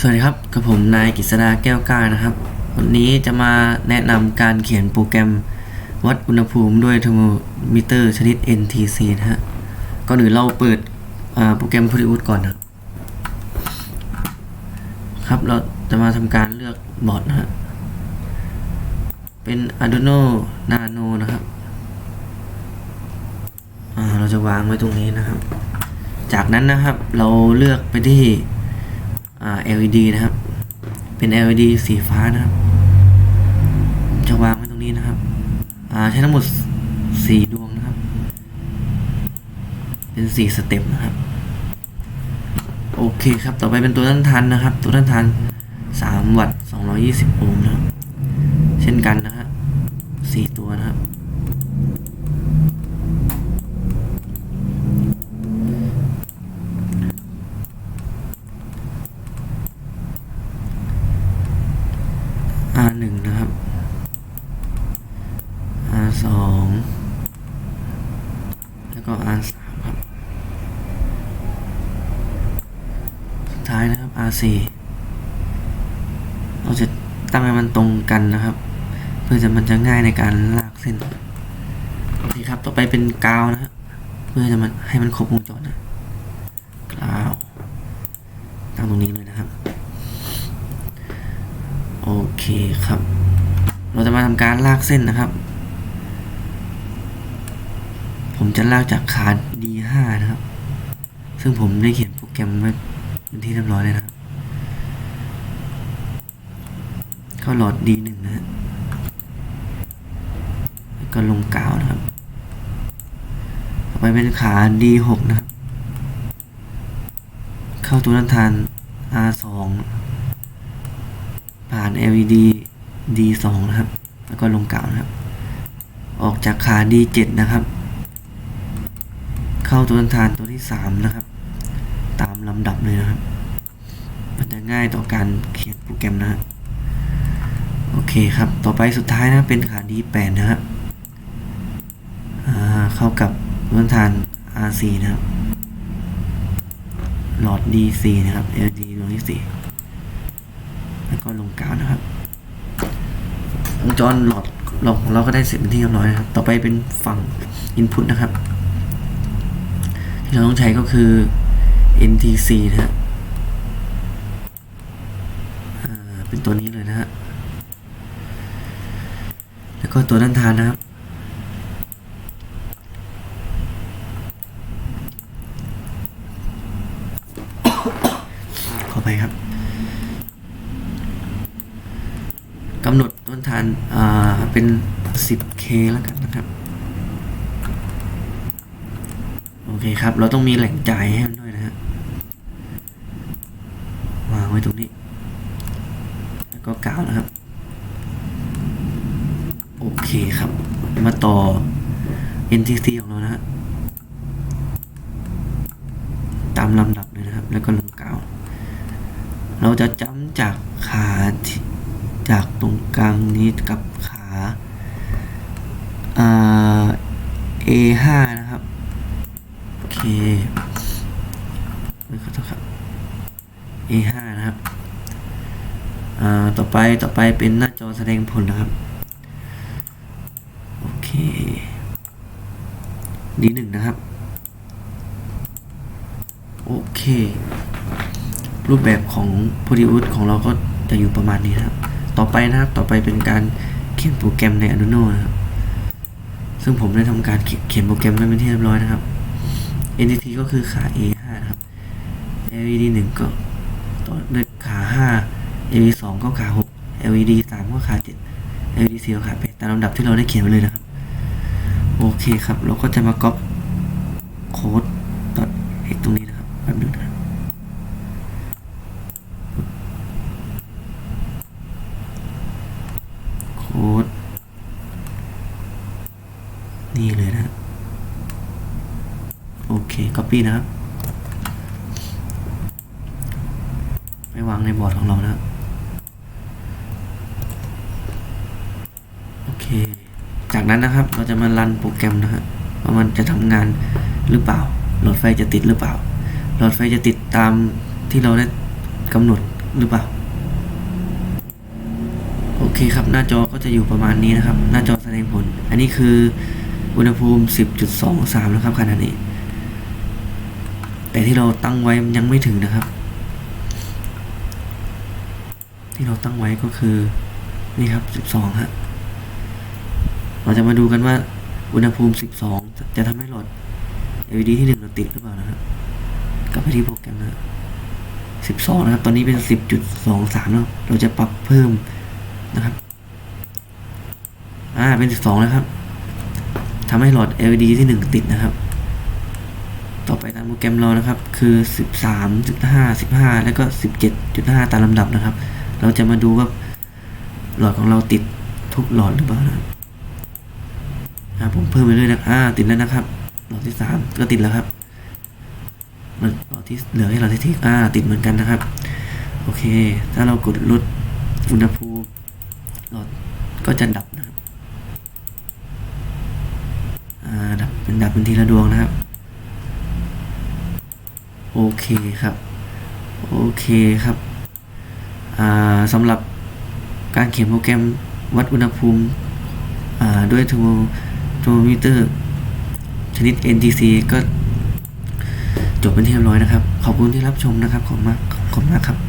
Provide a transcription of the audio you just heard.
สวัสดีครับ กับผมนายกฤษดาแก้วกล้านะครับ วันนี้จะมาแนะนำการเขียนโปรแกรมวัดอุณหภูมิด้วยเทอร์โมมิเตอร์ชนิด NTC นะฮะ ก่อนอื่นเราเปิดโปรแกรม p r o ู u ก่อนนะครับ ครับเราจะมาทำการเลือกบอร์ดนะฮะ เป็น Arduino Nano นะครับ เราจะวางไว้ตรงนี้นะครับ จากนั้นนะครับเราเลือกไปที่ LED นะครับ เป็น LED สีฟ้านะครับ จะวางไว้ตรงนี้นะครับใช้ทั้งหมดสี่ดวงนะครับ เป็นสี่สเต็ปนะครับ โอเคครับ ต่อไปเป็นตัวต้านทานนะครับ ตัวต้านทานสามวัตต์สองร้อยี่สิบโอห์มนะครับ เช่นกันนะครับสี่ตัวนะครับ R หนึ่งนะครับ R สองแล้วก็ R สามครับ สุดท้ายนะครับ R สี่เราจะตั้งให้มันตรงกันนะครับ เพื่อจะมันจะง่ายในการลากเส้นโอเคครับ ต่อไปเป็นกาวนะครับเพื่อจะมันให้มันครบวงจรนะกาวตั้งตรงนี้เลยนะครับ โอเคครับ เราจะมาทำการลากเส้นนะครับ ผมจะลากจากคาร์ด D5 นะครับ ซึ่งผมได้เขียนโปรแกรมไว้เป็นที่เรียบร้อยเลยนะครับเข้าหลอด D1 นะฮะแล้วก็ลงกาวนะครับ ต่อไปเป็นขา D6 นะครับ เข้าตัวต้านทาน R2 ผ่าน LED D2 นะครับ แล้วก็ลงกาวนะครับ ออกจากขา D7 นะครับ เข้าตัวต้นทานตัวที่ 3 นะครับ ตามลำดับเลยนะครับ มันจะง่ายต่อการเขียนโปรแกรมนะโอเคครับ ต่อไปสุดท้ายนะเป็นขา D8 นะครับเข้ากับตัวต้นทาน R4 นะครับหลอด D4 นะครับ LED ดวงที่4แล้วก็ลงกาวนะครับ วงจรหลอดหลอดของเราก็ได้เสร็จเป็นที่เรียบร้อยนะครับ ต่อไปเป็นฝั่ง Input นะครับ ที่เราต้องใช้ก็คือ NTC นะฮะอ่าเป็นตัวนี้เลยนะฮะ แล้วก็ตัวด้านทานนะครับ ขอไปครับ กำหนดต้นทานาเป็น 10k แล้วกันนะครับ โอเคครับ เราต้องมีแหล่งจ่ายให้มันด้วยนะฮะวางไว้ตรงนี้ แล้วก็กาวนะครับ โอเคครับ มาต่อ NTC ของเรานะฮะตามลำดับเลยนะครับ แล้วก็ลงกาว เราจะจำจากขาที่ จากตรงกลางนี้กับขาเอ่านะครับ โอเคไม่ขอโทษครับ A5 นะครับต่อไปต่อไปเป็นหน้าจอแสดงผลนะครับ โอเคดีหนึ่งนะครับ โอเค รูปแบบของ p r o d u c e ของเราก็จะอยู่ประมาณนี้นะครับ ต่อไปนะครับ ต่อไปเป็นการเขียนโปรแกรมใน Arduino นะครับ ซึ่งผมได้ทำการเขียนโปรแกรมไว้เป็นที่เรียบร้อยนะครับ entity ก็คือขา A5 นะครับ LED 1 ก็ต่อด้วยขา 5 LED 2 ก็ขา 6 LED 3 ก็ขา 7 LED 4ก็ขา8ตามลำดับที่เราได้เขียนไว้เลยนะครับ โอเคครับ เราก็จะมาก๊อปโค้ด .x ตรงนี้นะครับแป๊บนึงนะครับ โค้ด นี่เลยนะ โอเค copy นะครับไปวางในบอร์ดของเรานะครับโอเค จากนั้นนะครับเราจะมารันโปรแกรมนะฮะว่ามันจะทำงานหรือเปล่าหลอดไฟจะติดหรือเปล่า หลอดไฟจะติดตามที่เราได้กำหนดหรือเปล่า โอเคครับ หน้าจอก็จะอยู่ประมาณนี้นะครับ หน้าจอแสดงผล อันนี้คืออุณหภูมิ 10.23 นะครับขณะนี้ แต่ที่เราตั้งไว้ยังไม่ถึงนะครับ ที่เราตั้งไว้ก็คือนี่ครับ 12ฮะเราจะมาดูกันว่าอุณหภูมิ 12 จะทำให้หลอด LED ที่หนึ่งเราติดหรือเปล่านะครับกลับไปที่โปรแกรมนะ12 นะครับ ตอนนี้เป็น 10.23แล้วเราจะปรับเพิ่มนะครับ อ่า เป็น 12 แล้วครับทำให้หลอด LED ที่หนึ่งติดนะครับ ต่อไปตามโปรแกรมเรานะครับ คือ 13.5 15 แล้วก็ 17.5 ตามลำดับนะครับ เราจะมาดูว่าหลอดของเราติดทุกหลอดหรือเปล่านะครับผมเพิ่มไปเรื่อยนะอ่าติดแล้วนะครับ หลอดที่สามก็ติดแล้วครับหลอดที่เหลือให้หลอดที่ที่อ่าติดเหมือนกันนะครับ โอเค ถ้าเรากดลดอุณหภูมิหลอดก็จะดับนะครับ อ่าดับเป็นดับเป็นทีละดวงนะครับ โอเคครับ โอเคครับสำหรับการเขียนโปรแกรมวัดอุณหภูมิด้วยเทอร์โมเทอร์โมมิเตอร์ชนิด NTC ก็จบเป็นที่เรียบร้อยนะครับ ขอบคุณที่รับชมนะครับ ขอบคุณมากขอบคุณมากครับ